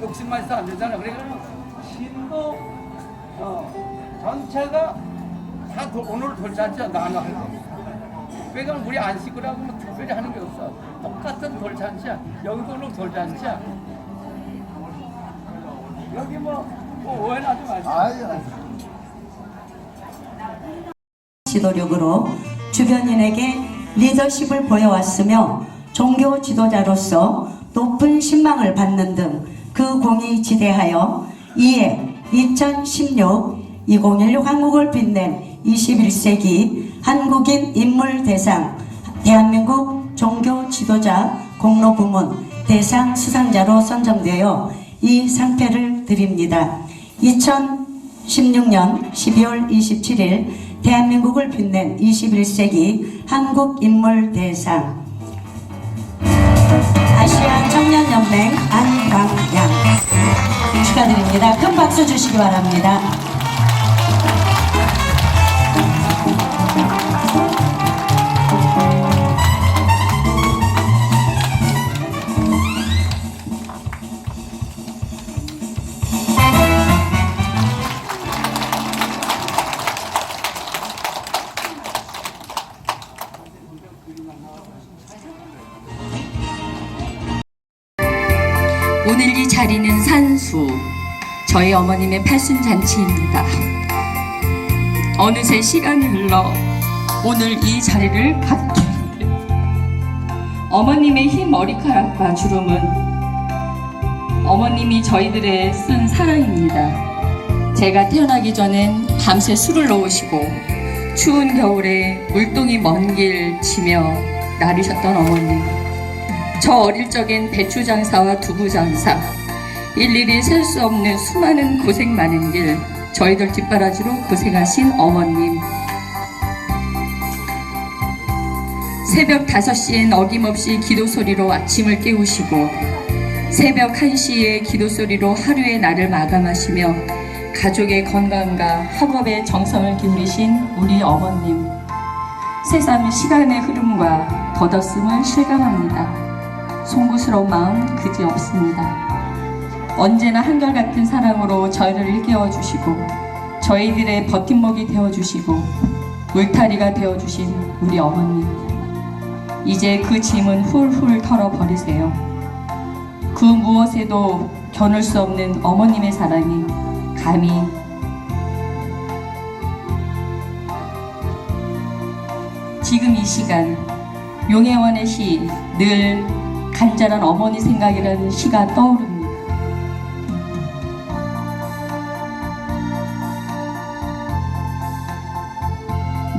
욕심만 있어 안 되잖아. 그러니까 신도 어, 전체가 다 도, 오늘 돌잔치야 나눠 할 거. 그러니까 우리 안식구라고 뭐 특별히 하는 게 없어. 똑같은 돌잔치야. 여기도 오늘 돌잔치야. 여기 뭐, 뭐 오해하지 마시고. 아유, 지도력으로 주변인에게 리더십을 보여왔으며 종교 지도자로서 높은 신망을 받는 등 그 공이 지대하여 이에 2016-2016 한국을 빛낸 21세기 한국인 인물 대상 대한민국 종교 지도자 공로 부문 대상 수상자로 선정되어 이 상패를 드립니다. 2016년 12월 27일 대한민국을 빛낸 21세기 한국인물 대상 아 시아 청년연맹 안광양 축하드립니다. 큰 박수 주시기 바랍니다. 오늘 이 자리는 산수, 저희 어머님의 팔순 잔치입니다. 어느새 시간이 흘러 오늘 이 자리를 갖게 어머님의 흰 머리카락과 주름은 어머님이 저희들의 쓴 사랑입니다. 제가 태어나기 전엔 밤새 술을 넣으시고 추운 겨울에 물동이 먼 길 치며 나르셨던 어머님. 저 어릴 적엔 배추 장사와 두부 장사, 일일이 셀 수 없는 수많은 고생 많은 길, 저희들 뒷바라지로 고생하신 어머님. 새벽 5시엔 어김없이 기도 소리로 아침을 깨우시고, 새벽 1시에 기도 소리로 하루의 날을 마감하시며, 가족의 건강과 학업에 정성을 기울이신 우리 어머님. 세상 시간의 흐름과 덧없음을 실감합니다. 송구스러운 마음 그지 없습니다. 언제나 한결같은 사랑으로 저희를 일깨워 주시고 저희들의 버팀목이 되어 주시고 울타리가 되어 주신 우리 어머님. 이제 그 짐은 훌훌 털어 버리세요. 그 무엇에도 겨눌 수 없는 어머님의 사랑이 감히 지금 이 시간 용혜원의 시 늘 간절한 어머니 생각이라는 시가 떠오릅니다.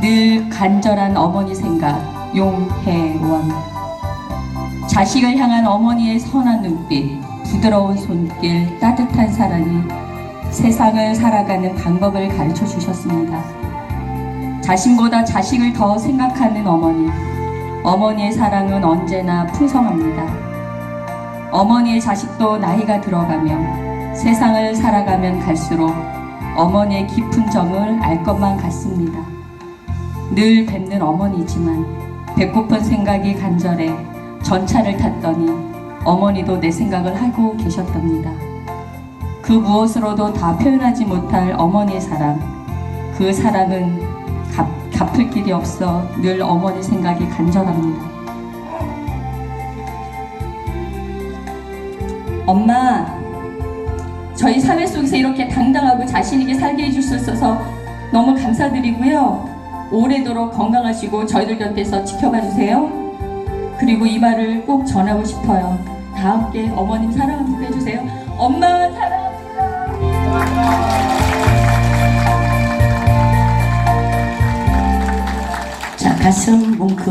늘 간절한 어머니 생각 용혜원 자식을 향한 어머니의 선한 눈빛 부드러운 손길 따뜻한 사랑이 세상을 살아가는 방법을 가르쳐 주셨습니다. 자신보다 자식을 더 생각하는 어머니 어머니의 사랑은 언제나 풍성합니다. 어머니의 자식도 나이가 들어가며 세상을 살아가면 갈수록 어머니의 깊은 정을 알 것만 같습니다. 늘 뵙는 어머니지만 배고픈 생각이 간절해 전차를 탔더니 어머니도 내 생각을 하고 계셨답니다. 그 무엇으로도 다 표현하지 못할 어머니의 사랑, 그 사랑은 갚, 갚을 길이 없어 늘 어머니 생각이 간절합니다. 엄마, 저희 사회 속에서 이렇게 당당하고 자신있게 살게 있어서 너무 감사드리고요. 오래도록 건강하시고 저희들 곁에서 지켜봐 주세요. 그리고 이 말을 꼭 전하고 싶어요. 다 함께 어머님 사랑합니다 해주세요. 엄마 자, 가슴 뭉크.